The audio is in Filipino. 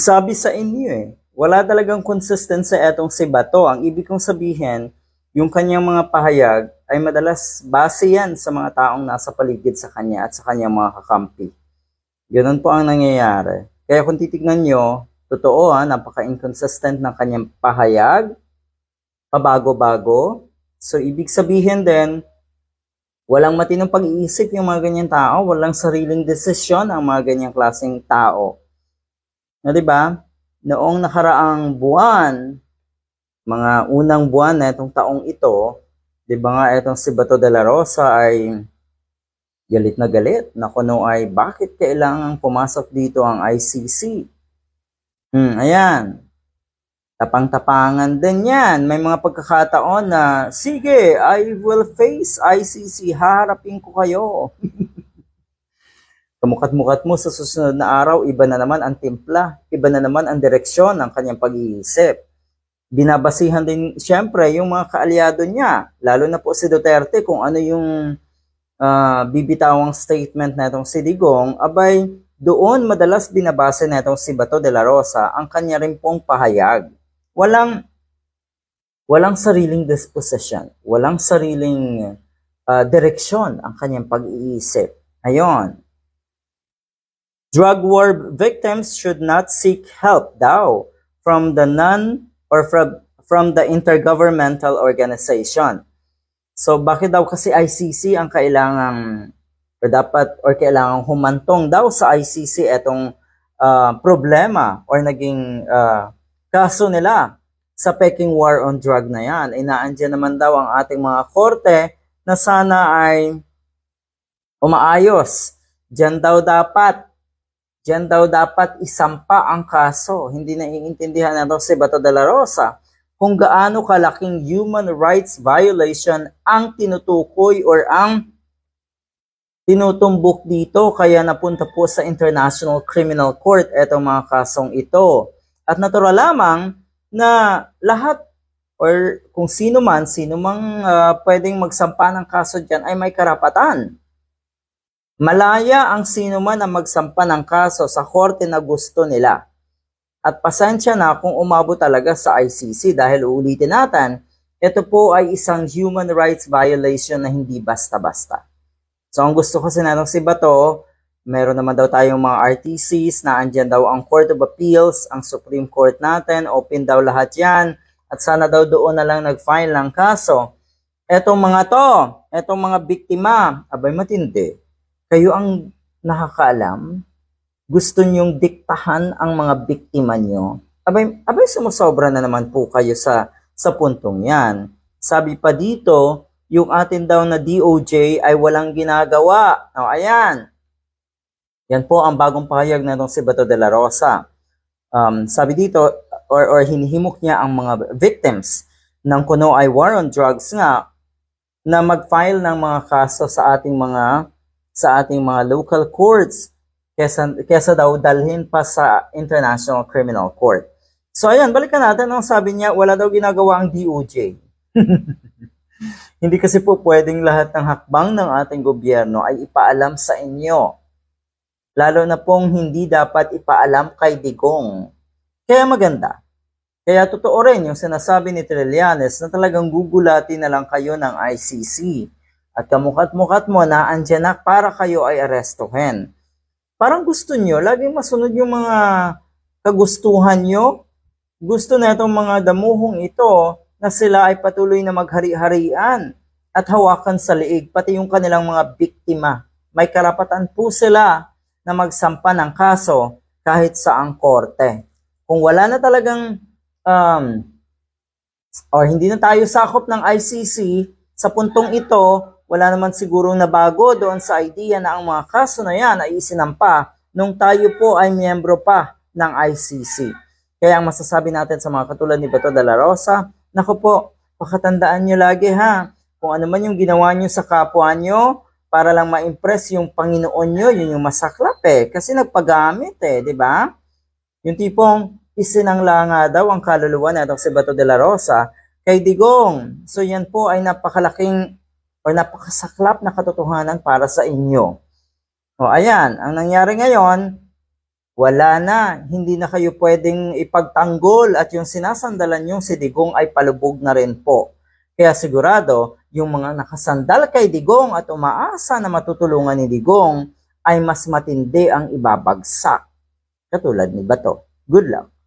Sabi sa inyo eh, wala talagang consistency etong si Bato. Ang ibig kong sabihin, yung kanyang mga pahayag ay madalas base yan sa mga taong nasa paligid sa kanya at sa kanyang mga kakampi. Ganun po ang nangyayari. Kaya kung titignan nyo, totoo ha, napaka-inconsistent ng kanyang pahayag, pabago-bago. So, ibig sabihin din, walang matinong pag-iisip yung mga ganyan tao, walang sariling desisyon ang mga ganyang klaseng tao. Na 'di ba? Noong nakaraang buwan, mga unang buwan na itong taong ito, 'di ba nga itong si Bato de la Rosa ay galit na galit na kuno ay bakit kailangang pumasok dito ang ICC? Hmm, ayan. Tapang-tapangan din yan. May mga pagkakataon na, sige, I will face ICC, harapin ko kayo. Kamukat-mukat mo sa susunod na araw, iba na naman ang timpla, iba na naman ang direksyon ng kanyang pag-iisip. Binabasihan din, siyempre, yung mga kaalyado niya, lalo na po si Duterte, kung ano yung uh, bibitawang statement na itong si Digong, abay, doon madalas binabase na itong si Bato de la Rosa ang kanya rin pong pahayag. Walang, walang sariling disposition, walang sariling uh, direksyon ang kanyang pag-iisip. Ayon, Drug war victims should not seek help daw from the non or from, from the intergovernmental organization. So bakit daw kasi ICC ang kailangang or dapat or kailangang humantong daw sa ICC etong uh, problema or naging uh, kaso nila sa Peking War on Drug na yan. Inaandyan naman daw ang ating mga korte na sana ay umaayos. Diyan daw dapat Diyan daw dapat isampa ang kaso. Hindi naiintindihan na si Bato de la Rosa kung gaano kalaking human rights violation ang tinutukoy or ang tinutumbok dito kaya napunta po sa International Criminal Court etong mga kasong ito. At natural lamang na lahat or kung sino man, sino mang uh, pwedeng magsampa ng kaso dyan ay may karapatan Malaya ang sino man na magsampa ng kaso sa korte na gusto nila. At pasensya na kung umabot talaga sa ICC dahil uulitin natin, ito po ay isang human rights violation na hindi basta-basta. So ang gusto kasi natin si Bato, meron naman daw tayong mga RTCs na andyan daw ang Court of Appeals, ang Supreme Court natin, open daw lahat yan, at sana daw doon na lang nag-file ng kaso. Etong mga to, etong mga biktima, abay matindi kayo ang nakakaalam, gusto nyong diktahan ang mga biktima nyo, abay, abay sumusobra na naman po kayo sa, sa puntong yan. Sabi pa dito, yung atin daw na DOJ ay walang ginagawa. O, ayan. Yan po ang bagong pahayag na si Bato de la Rosa. Um, sabi dito, or, or hinihimok niya ang mga victims ng kuno ay war on drugs nga na mag-file ng mga kaso sa ating mga sa ating mga local courts kesa, kesa daw dalhin pa sa International Criminal Court. So ayan, balikan natin ang sabi niya, wala daw ginagawa ang DOJ. Hindi kasi po pwedeng lahat ng hakbang ng ating gobyerno ay ipaalam sa inyo. Lalo na pong hindi dapat ipaalam kay Digong. Kaya maganda. Kaya totoo rin yung sinasabi ni Trillanes na talagang gugulatin na lang kayo ng ICC at kamukat-mukat mo na andyan na para kayo ay arestuhin. Parang gusto nyo, laging masunod yung mga kagustuhan nyo. Gusto na itong mga damuhong ito na sila ay patuloy na maghari-harian at hawakan sa liig, pati yung kanilang mga biktima. May karapatan po sila na magsampa ng kaso kahit sa ang korte. Kung wala na talagang um, or hindi na tayo sakop ng ICC, sa puntong ito, wala naman sigurong nabago doon sa idea na ang mga kaso na yan ay isinampa nung tayo po ay miyembro pa ng ICC. Kaya ang masasabi natin sa mga katulad ni Bato de la Rosa, naku po, pakatandaan nyo lagi ha, kung ano man yung ginawa nyo sa kapwa nyo, para lang ma-impress yung Panginoon nyo, yun yung masaklap eh. Kasi nagpagamit eh, di ba? Yung tipong isinangla nga daw ang kaluluwa na si Bato de la Rosa kay Digong. So yan po ay napakalaking o napakasaklap na katotohanan para sa inyo. O ayan, ang nangyari ngayon, wala na, hindi na kayo pwedeng ipagtanggol at yung sinasandalan yung si Digong ay palubog na rin po. Kaya sigurado, yung mga nakasandal kay Digong at umaasa na matutulungan ni Digong ay mas matindi ang ibabagsak. Katulad ni Bato. Good luck!